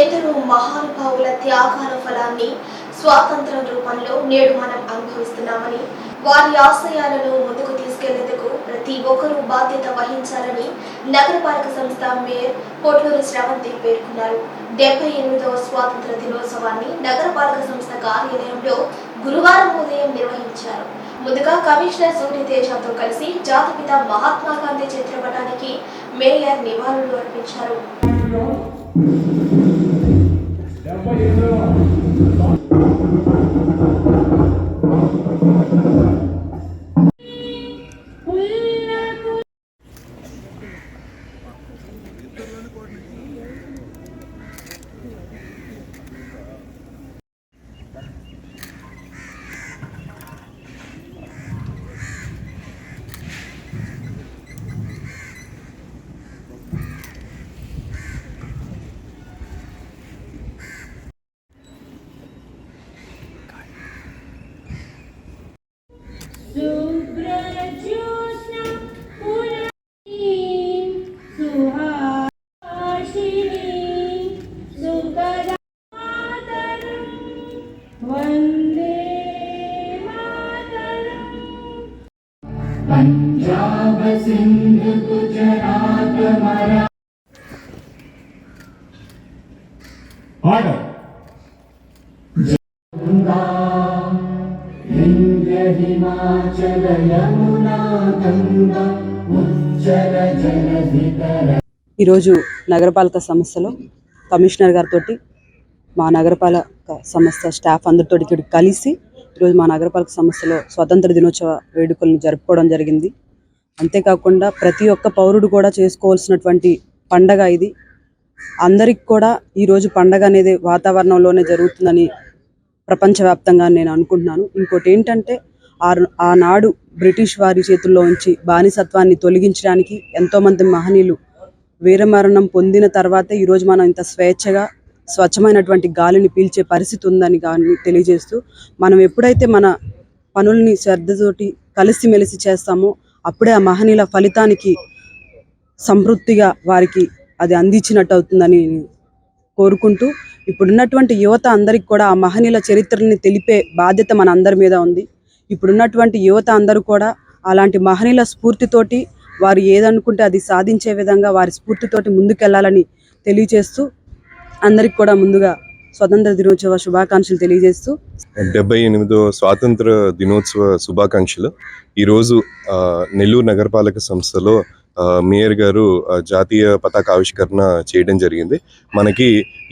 ఎందరో మహానుభావుల త్యాగాల ఫలాన్ని స్వాతంత్ర రూపంలో నేడు మనం అనుభవిస్తున్నామని వారి ఆశయాలను ముందుకు తీసుకెళ్ళేందుకు ప్రతి ఒక్కరూ బాధ్యత వహించాలని నగరపాలక సంస్థ మేయర్ పొట్లూరి శ్రవంతి పేర్కొన్నారు. డెబ్బై ఎనిమిదవ స్వాతంత్ర దినోత్సవాన్ని నగరపాలక సంస్థ కార్యాలయంలో గురువారం ఉదయం నిర్వహించారు. ముందుగా కమిషనర్ సూర్యతేజతో కలిసి జాతిపిత మహాత్మా గాంధీ చిత్రపటానికి మేయర్ నివాళులు అర్పించారు. どうぞ。పంజాబ్ సింధ్ గుజరాత్ మరా ఈరోజు నగరపాలక సంస్థలో కమిషనర్ గారితో మా నగరపాలక సంస్థ స్టాఫ్ అందరితో కలిసి ఈరోజు మా నగరపాలక సంస్థలో స్వతంత్ర దినోత్సవ వేడుకలను జరుపుకోవడం జరిగింది. అంతేకాకుండా ప్రతి ఒక్క పౌరుడు కూడా చేసుకోవాల్సినటువంటి పండగ ఇది. అందరికి కూడా ఈరోజు పండగ అనేది వాతావరణంలోనే జరుగుతుందని ప్రపంచవ్యాప్తంగా నేను అనుకుంటున్నాను. ఇంకోటి ఏంటంటే ఆ ఆనాడు బ్రిటిష్ వారి చేతుల్లో ఉంచి బానిసత్వాన్ని తొలగించడానికి ఎంతోమంది మహనీయులు వీరమరణం పొందిన తర్వాతే ఈరోజు మనం ఇంత స్వేచ్ఛగా స్వచ్ఛమైనటువంటి గాలిని పీల్చే పరిస్థితి ఉందని కానీ తెలియజేస్తూ మనం ఎప్పుడైతే మన పనుల్ని శ్రద్ధతోటి కలిసిమెలిసి చేస్తామో అప్పుడే ఆ మహనీయుల ఫలితానికి సంతృప్తిగా వారికి అది అందించినట్టు అవుతుందని కోరుకుంటూ ఇప్పుడున్నటువంటి యువత అందరికి కూడా ఆ మహనీయుల చరిత్రని తెలిపే బాధ్యత మన అందరి మీద ఉంది. ఇప్పుడున్నటువంటి యువత అందరూ కూడా అలాంటి మహనీయుల స్ఫూర్తితోటి వారు ఏదనుకుంటే అది సాధించే విధంగా వారి స్ఫూర్తితోటి ముందుకెళ్ళాలని తెలియజేస్తూ అందరికి కూడా ముందుగా స్వతంత్ర దినోత్సవ శుభాకాంక్షలు తెలియజేస్తూ డెబ్బై ఎనిమిదో స్వాతంత్ర దినోత్సవ శుభాకాంక్షలు. ఈరోజు నెల్లూరు నగరపాలక సంస్థలో మేయర్ గారు జాతీయ పతాక ఆవిష్కరణ చేయడం జరిగింది. మనకి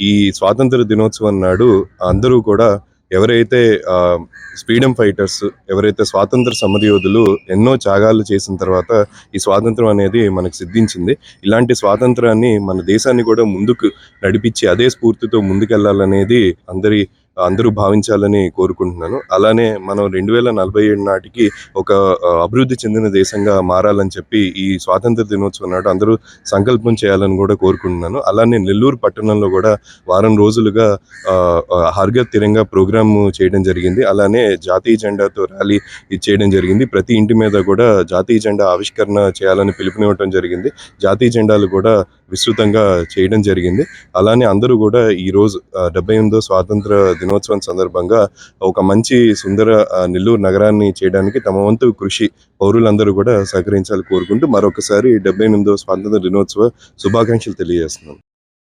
ఈ స్వాతంత్ర దినోత్సవం నాడు అందరూ కూడా ఎవరైతే ఫ్రీడమ్ ఫైటర్స్ ఎవరైతే స్వాతంత్ర సమరయోధులు ఎన్నో త్యాగాలు చేసిన తర్వాత ఈ స్వాతంత్రం అనేది మనకు సిద్ధించింది. ఇలాంటి స్వాతంత్రాన్ని మన దేశాన్ని కూడా ముందుకు నడిపించి అదే స్ఫూర్తితో ముందుకెళ్ళాలనేది అందరి అందరూ భావించాలని కోరుకుంటున్నాను. అలానే మనం రెండు వేల నలభై ఏడు నాటికి ఒక అభివృద్ధి చెందిన దేశంగా మారాలని చెప్పి ఈ స్వాతంత్ర దినోత్సవం నాడు అందరూ సంకల్పం చేయాలని కూడా కోరుకుంటున్నాను. అలానే నెల్లూరు పట్టణంలో కూడా వారం రోజులుగా హర్గత్ తిరంగా ప్రోగ్రామ్ చేయడం జరిగింది. అలానే జాతీయ జెండాతో ర్యాలీ ఇది చేయడం జరిగింది. ప్రతి ఇంటి మీద కూడా జాతీయ జెండా ఆవిష్కరణ చేయాలని పిలుపునివ్వడం జరిగింది. జాతీయ జెండాలు కూడా విస్తృతంగా చేయడం జరిగింది. అలానే అందరూ కూడా ఈ రోజు డెబ్బై ఎనిమిదో స్వాతంత్ర దినోత్సవం సందర్భంగా ఒక మంచి సుందర నెల్లూరు నగరాన్ని చేయడానికి తమ వంతు కృషి పౌరులందరూ కూడా సహకరించాలని కోరుకుంటూ మరొకసారి డెబ్బై ఎనిమిదో స్వాతంత్ర దినోత్సవ శుభాకాంక్షలు తెలియజేస్తున్నాను